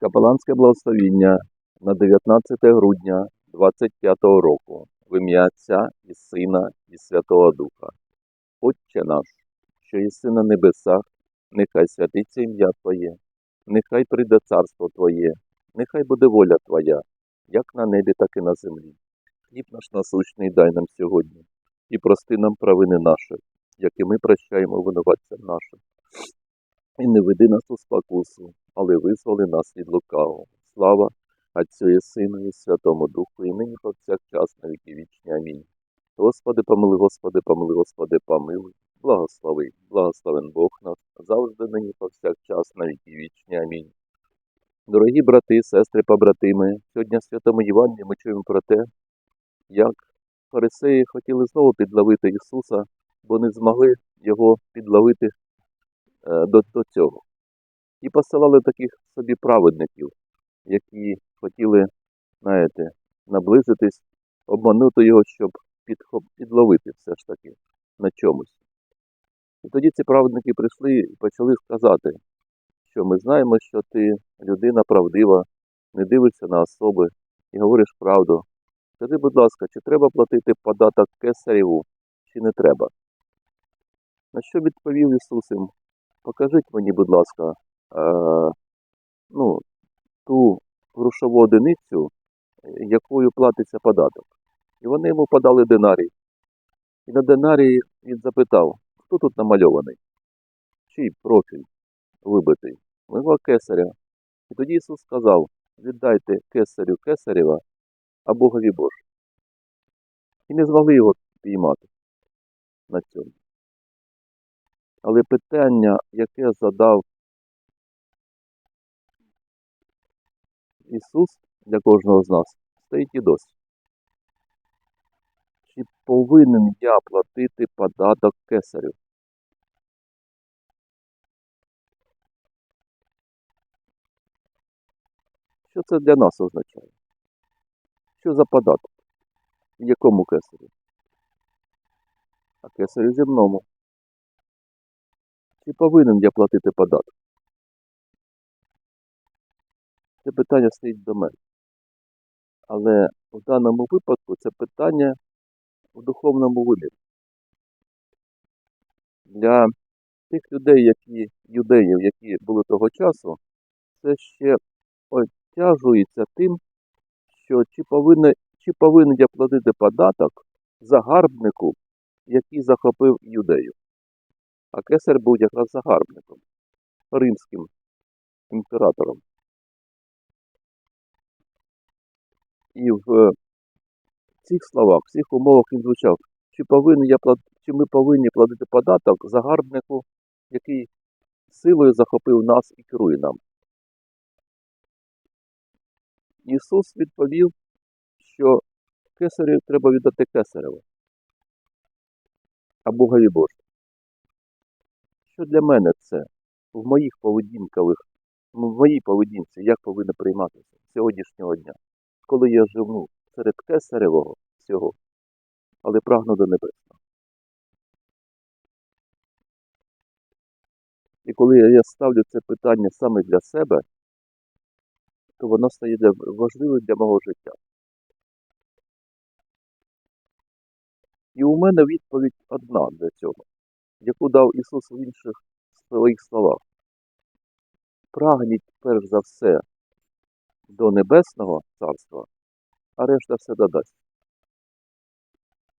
Капеланське благословіння на 19 грудня 25 року в ім'я Отця і Сина і Святого Духа. Отче наш, що єси на небесах, нехай святиться ім'я Твоє, нехай прийде царство Твоє, нехай буде воля Твоя, як на небі, так і на землі. Хліб наш насущний дай нам сьогодні, і прости нам провини наші, як і ми прощаємо винуватцям нашим. І не веди нас у спокусу, але визволи нас від лукавого. Слава Отцю і Сину і Святому Духу, і нині повсякчас на віки вічні. Амінь. Господи, помили, Господи, помили, Господи, помилуй. Благослови, благословен Бог наш, завжди нині повсякчас на віки вічні. Амінь. Дорогі брати, сестри, побратими, сьогодні в Святому Євангелії ми чуємо про те, як фарисеї хотіли знову підловити Ісуса, бо не змогли його підловити е, до, до цього. І посилали таких собі праведників, які хотіли, знаєте, наблизитись, обманути його, щоб підловити все ж таки на чомусь. І тоді ці праведники прийшли і почали сказати, що ми знаємо, що ти людина правдива, не дивишся на особи і говориш правду. Скажи, будь ласка, чи треба платити податок кесареву, чи не треба? На що відповів Ісус їм? Покажіть мені, будь ласка, ну, ту грошову одиницю, якою платиться податок. І вони йому подали динарій. І на динарії він запитав, хто тут намальований? Чий профіль вибитий? Мого кесаря. І тоді Ісус сказав, віддайте кесарю кесарєва, а Богові Боже. І не змогли його піймати на цьому. Але питання, яке задав Ісус для кожного з нас, стоїть і досі. Чи повинен я платити податок кесарю? Що це для нас означає? Що за податок? І Якому кесарю? А кесарю земному. Чи повинен я платити податок? Це питання стоїть до мене. Але в даному випадку це питання в духовному вимірі. Для тих людей, які юдеїв, які були того часу, це ще обтяжується тим, що чи повинен, чи повинен я платити податок загарбнику, який захопив юдею. А кесар був якраз загарбником, римським імператором. І в цих словах, в цих умовах він звучав, чи повинен я чи ми повинні платити податок загарбнику, який силою захопив нас і керує нам. Ісус відповів, що кесарю треба віддати кесареву, а Богові Боже. Що для мене це в моїх поведінкових, в моїй поведінці, як повинно прийматися сьогоднішнього дня, коли я живу серед кесаревого всього, але прагну до небесного. І коли я ставлю це питання саме для себе, то воно стає важливим для мого життя. І у мене відповідь одна для цього, яку дав Ісус в інших своїх словах. Прагніть перш за все до Небесного Царства, а решта все додасть.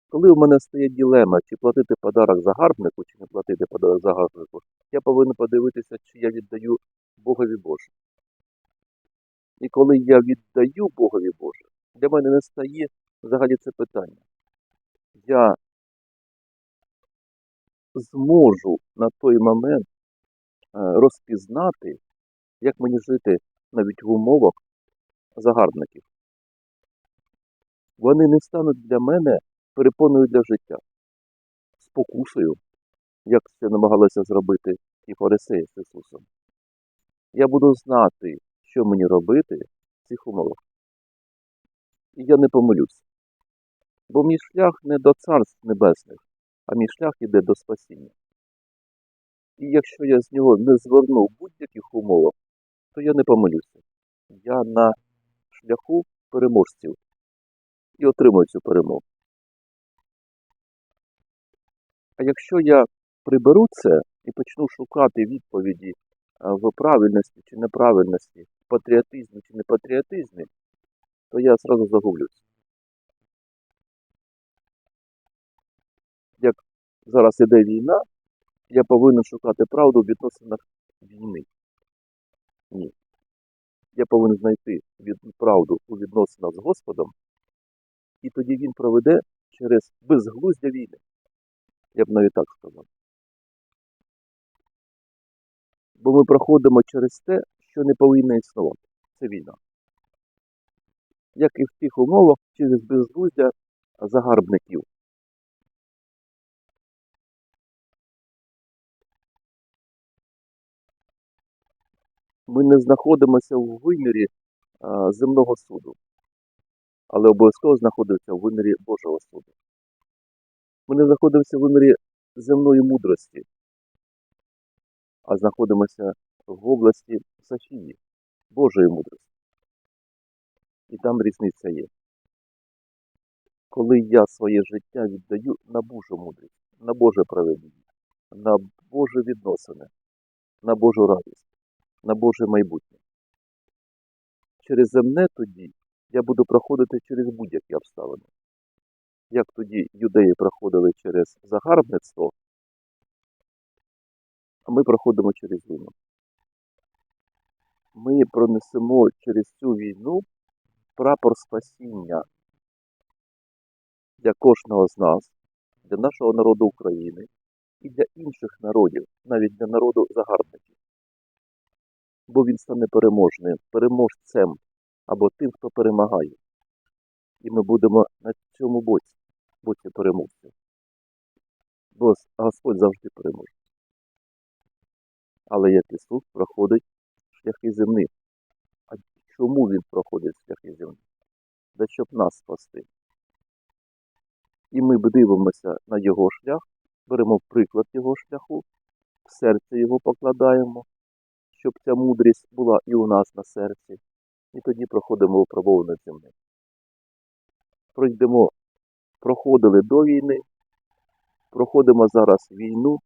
Коли у мене стає ділема, чи платити подарок загарбнику, чи не платити подарок загарбнику, я повинен подивитися, чи я віддаю Богові Боже. І коли я віддаю Богові Боже, для мене не стає взагалі це питання. Я зможу на той момент е, розпізнати, як мені жити навіть в умовах загарбників. Вони не стануть для мене перепоною для життя, спокусою, як це намагалися зробити і фарисеї з Ісусом. Я буду знати, що мені робити в цих умовах. І я не помилюсь. Бо мій шлях не до царств небесних, а мій шлях іде до спасіння. І якщо я з нього не зверну в будь-яких умовах, то я не помилюся. я на шляху переможців і отримую цю перемогу. А якщо я приберу це і почну шукати відповіді в правильності чи неправильності, в патріотизмі чи непатріотизмі, то я зразу загублюсь. Як зараз іде війна, я повинен шукати правду в відносинах війни. Ні. Я повинен знайти правду у відносинах з Господом, і тоді він проведе через безглуздя війни. Я б навіть так сказав. Бо ми проходимо через те, що не повинно існувати. Це війна. Як і в тих умовах через безглуздя загарбників. Ми не знаходимося в вимірі земного суду, але обов'язково знаходимося в вимірі Божого суду. Ми не знаходимося в вимірі земної мудрості, а знаходимося в області Софії, Божої мудрості. І там різниця є. Коли я своє життя віддаю на Божу мудрість, на Боже проведіння, на Боже відносини, на Божу радість, на Боже майбутнє. Через земне тоді я буду проходити через будь-які обставини. Як тоді юдеї проходили через загарбництво, а ми проходимо через війну. Ми пронесемо через цю війну прапор спасіння для кожного з нас, для нашого народу України і для інших народів, навіть для народу загарбників. Бо він стане переможним, переможцем або тим, хто перемагає. І ми будемо на цьому боці, боці переможців. Бо Господь завжди переможе. Але як Ісус проходить шляхи земні. А чому Він проходить шляхи земні? Да щоб нас спасти. І ми дивимося на Його шлях, беремо приклад Його шляху, в серце Його покладаємо, щоб ця мудрість була і у нас на серці, і тоді проходимо випробоване земне. Пройдемо, проходили до війни, проходимо зараз війну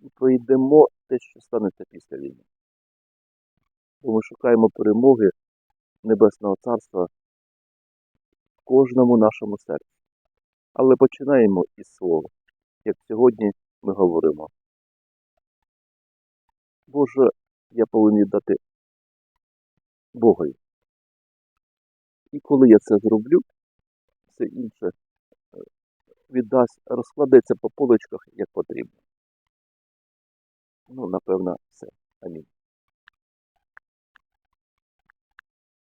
і пройдемо те, що станеться після війни. Бо ми шукаємо перемоги Небесного Царства в кожному нашому серці. Але починаємо із слова, як сьогодні ми говоримо. Боже, я повинен віддати Богові. І коли я це зроблю, все інше е, віддасть, розкладеться по полочках як потрібно. Ну, напевно, все.